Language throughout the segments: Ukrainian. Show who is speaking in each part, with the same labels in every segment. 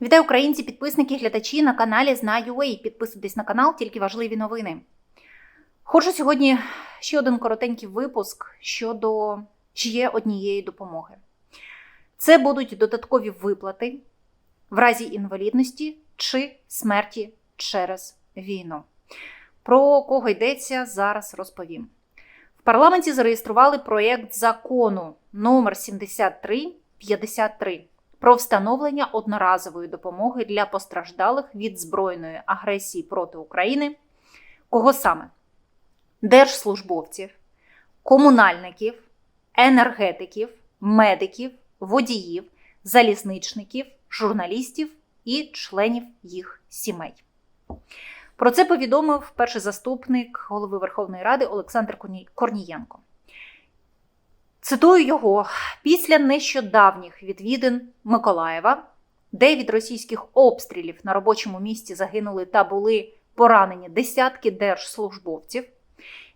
Speaker 1: Вітаю українці, підписники, глядачі на каналі Знаю.ua. Підписуйтесь на канал, тільки важливі новини. Хочу сьогодні ще один коротенький випуск щодо ще однієї допомоги. Це будуть додаткові виплати в разі інвалідності чи смерті через війну. Про кого йдеться, зараз розповім. В парламенті зареєстрували проєкт закону номер 7353 про встановлення одноразової допомоги для постраждалих від збройної агресії проти України. Кого саме? Держслужбовців, комунальників, енергетиків, медиків, водіїв, залізничників, журналістів і членів їх сімей. Про це повідомив перший заступник голови Верховної Ради Олександр Корнієнко. Цитую його після нещодавніх відвідин Миколаєва, де від російських обстрілів на робочому місці загинули та були поранені десятки держслужбовців.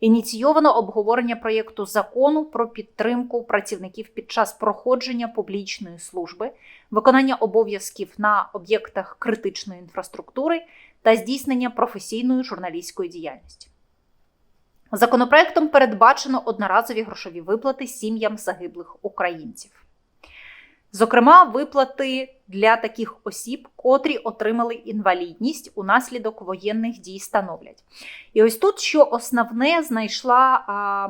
Speaker 1: Ініційовано обговорення проєкту закону про підтримку працівників під час проходження публічної служби, виконання обов'язків на об'єктах критичної інфраструктури та здійснення професійної журналістської діяльності. Законопроектом передбачено одноразові грошові виплати сім'ям загиблих українців. Зокрема, виплати для таких осіб, котрі отримали інвалідність унаслідок воєнних дій становлять. І ось тут, що основне, знайшла а,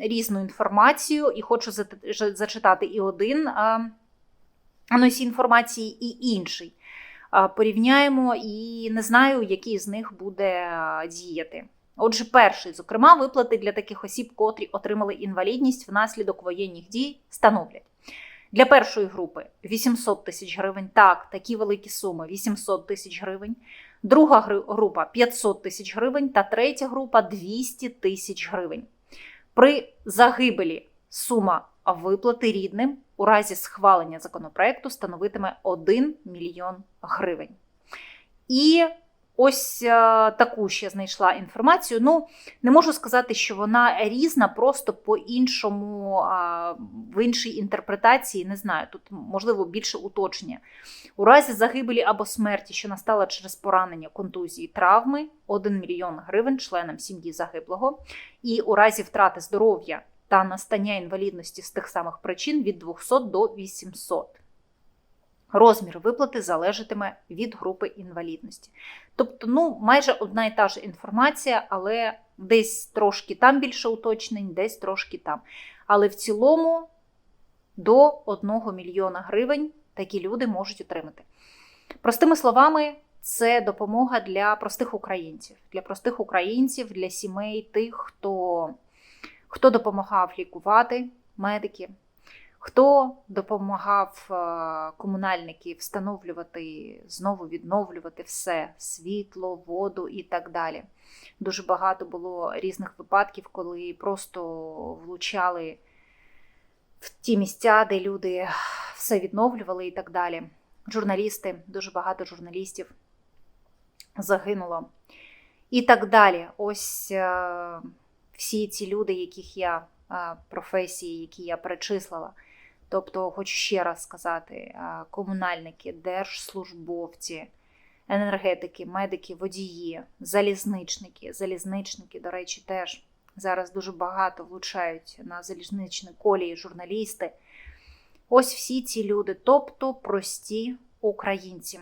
Speaker 1: різну інформацію, і хочу зачитати і один а, носій інформації, і інший. Порівняємо і не знаю, який з них буде діяти. Отже, перший, зокрема, виплати для таких осіб, котрі отримали інвалідність внаслідок воєнних дій, становлять. Для першої групи 800 тисяч гривень. Так, такі великі суми 800 тисяч гривень. Друга група 500 тисяч гривень, та третя група 200 тисяч гривень. При загибелі сума виплати рідним у разі схвалення законопроекту становитиме 1 мільйон гривень. І Ось е, таку ще знайшла інформацію. Ну, не можу сказати, що вона різна, просто по-іншому, в іншій інтерпретації, не знаю, тут можливо більше уточнення. У разі загибелі або смерті, що настала через поранення контузії травми, 1 мільйон гривень членам сім'ї загиблого, і у разі втрати здоров'я та настання інвалідності з тих самих причин від 200 до 800. Розмір виплати залежатиме від групи інвалідності. Тобто, ну, майже одна і та ж інформація, але десь трошки там більше уточнень, десь трошки там. Але в цілому до 1 мільйона гривень такі люди можуть отримати. Простими словами, це допомога для простих українців, для простих українців, для сімей тих, хто, хто допомагав лікувати медики. Хто допомагав е, комунальники встановлювати, знову відновлювати все світло, воду і так далі. Дуже багато було різних випадків, коли просто влучали в ті місця, де люди все відновлювали і так далі. Журналісти, дуже багато журналістів загинуло. І так далі. Ось е, всі ці люди, яких я е, професії, які я перечислила. Тобто, хочу ще раз сказати: комунальники, держслужбовці, енергетики, медики, водії, залізничники, залізничники, до речі, теж зараз дуже багато влучають на залізничні колії журналісти. Ось всі ці люди, тобто прості українці.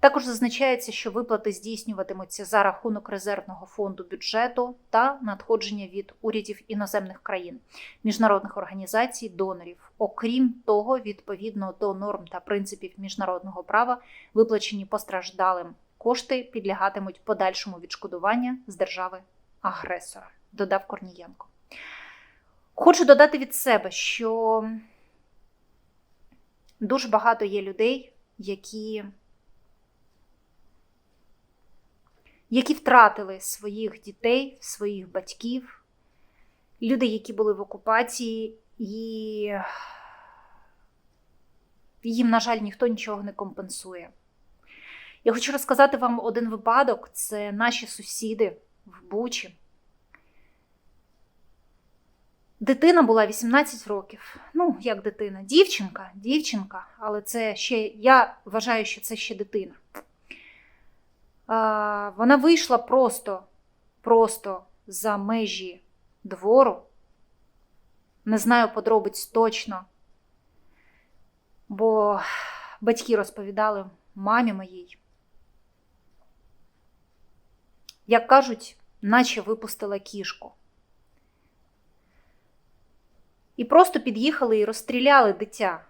Speaker 1: Також зазначається, що виплати здійснюватимуться за рахунок резервного фонду бюджету та надходження від урядів іноземних країн, міжнародних організацій, донорів. Окрім того, відповідно до норм та принципів міжнародного права, виплачені постраждалим кошти підлягатимуть подальшому відшкодування з держави агресора, додав Корнієнко. Хочу додати від себе, що дуже багато є людей, які які втратили своїх дітей, своїх батьків, люди, які були в окупації, і їм, на жаль, ніхто нічого не компенсує. Я хочу розказати вам один випадок: це наші сусіди в Бучі. Дитина була 18 років. Ну, як дитина, дівчинка, дівчинка, але це ще, я вважаю, що це ще дитина. Вона вийшла просто, просто за межі двору. Не знаю подробиць точно, бо батьки розповідали мамі моїй. Як кажуть, наче випустила кішку. І просто під'їхали і розстріляли дитя.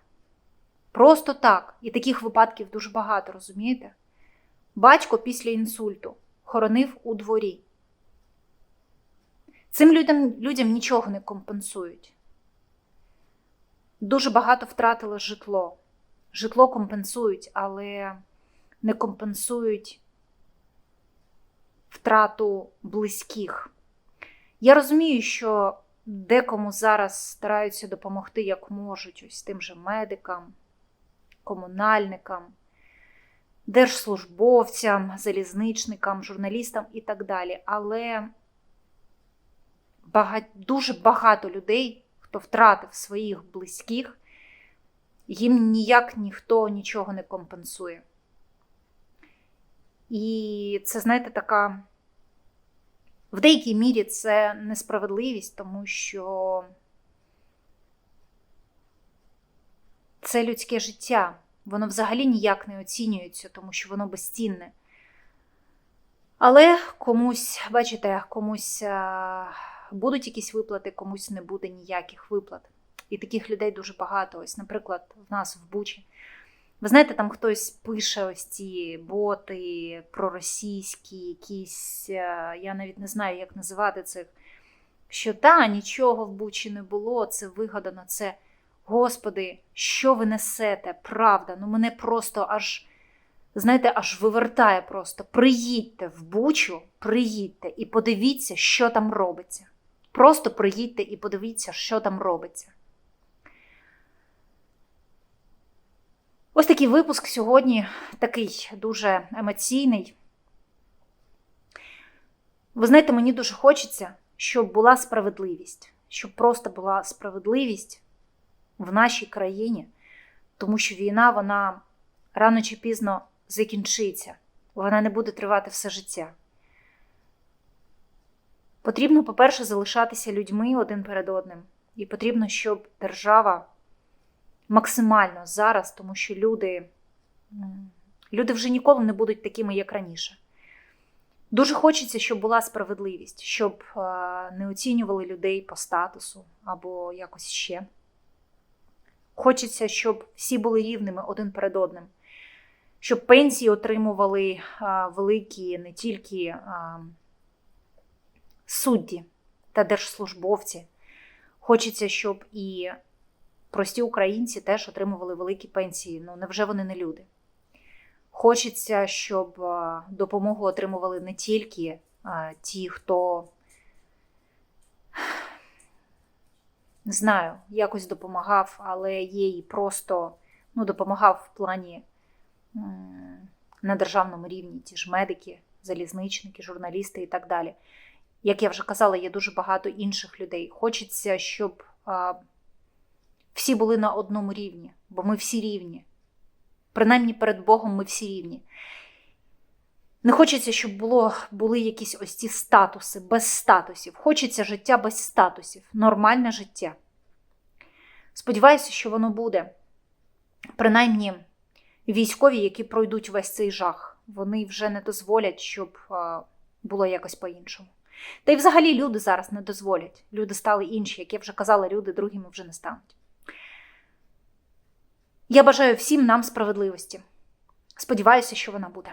Speaker 1: Просто так. І таких випадків дуже багато, розумієте? Батько після інсульту хоронив у дворі. Цим людям, людям нічого не компенсують. Дуже багато втратили житло. Житло компенсують, але не компенсують втрату близьких. Я розумію, що декому зараз стараються допомогти як можуть, ось тим же медикам, комунальникам, держслужбовцям, залізничникам, журналістам і так далі. Але багать, дуже багато людей, хто втратив своїх близьких, їм ніяк ніхто нічого не компенсує. І це, знаєте, така. В деякій мірі це несправедливість, тому що це людське життя. Воно взагалі ніяк не оцінюється, тому що воно безцінне. Але комусь, бачите, комусь будуть якісь виплати, комусь не буде ніяких виплат. І таких людей дуже багато. Ось, наприклад, в нас в Бучі. Ви знаєте, там хтось пише ось ці боти проросійські, якісь, я навіть не знаю, як називати цих, що та, нічого в Бучі не було, це вигадано, це. Господи, що ви несете? Правда, ну мене просто аж, знаєте, аж вивертає просто. Приїдьте в Бучу, приїдьте і подивіться, що там робиться. Просто приїдьте і подивіться, що там робиться. Ось такий випуск сьогодні такий дуже емоційний. Ви знаєте, мені дуже хочеться, щоб була справедливість, щоб просто була справедливість в нашій країні, тому що війна, вона рано чи пізно закінчиться, вона не буде тривати все життя. Потрібно, по-перше, залишатися людьми один перед одним. І потрібно, щоб держава максимально зараз, тому що люди, люди вже ніколи не будуть такими, як раніше. Дуже хочеться, щоб була справедливість, щоб не оцінювали людей по статусу або якось ще. Хочеться, щоб всі були рівними один перед одним, щоб пенсії отримували великі не тільки судді та держслужбовці. Хочеться, щоб і прості українці теж отримували великі пенсії. Ну, невже вони не люди? Хочеться, щоб допомогу отримували не тільки ті, хто, не знаю, якось допомагав, але і просто ну, допомагав в плані на державному рівні ті ж медики, залізничники, журналісти і так далі. Як я вже казала, є дуже багато інших людей. Хочеться, щоб всі були на одному рівні, бо ми всі рівні. Принаймні перед Богом ми всі рівні. Не хочеться, щоб було, були якісь ось ці статуси без статусів. Хочеться життя без статусів, нормальне життя. Сподіваюся, що воно буде. Принаймні, військові, які пройдуть весь цей жах, вони вже не дозволять, щоб було якось по-іншому. Та й взагалі люди зараз не дозволять. Люди стали інші, як я вже казала, люди другими вже не стануть. Я бажаю всім нам справедливості. Сподіваюся, що вона буде.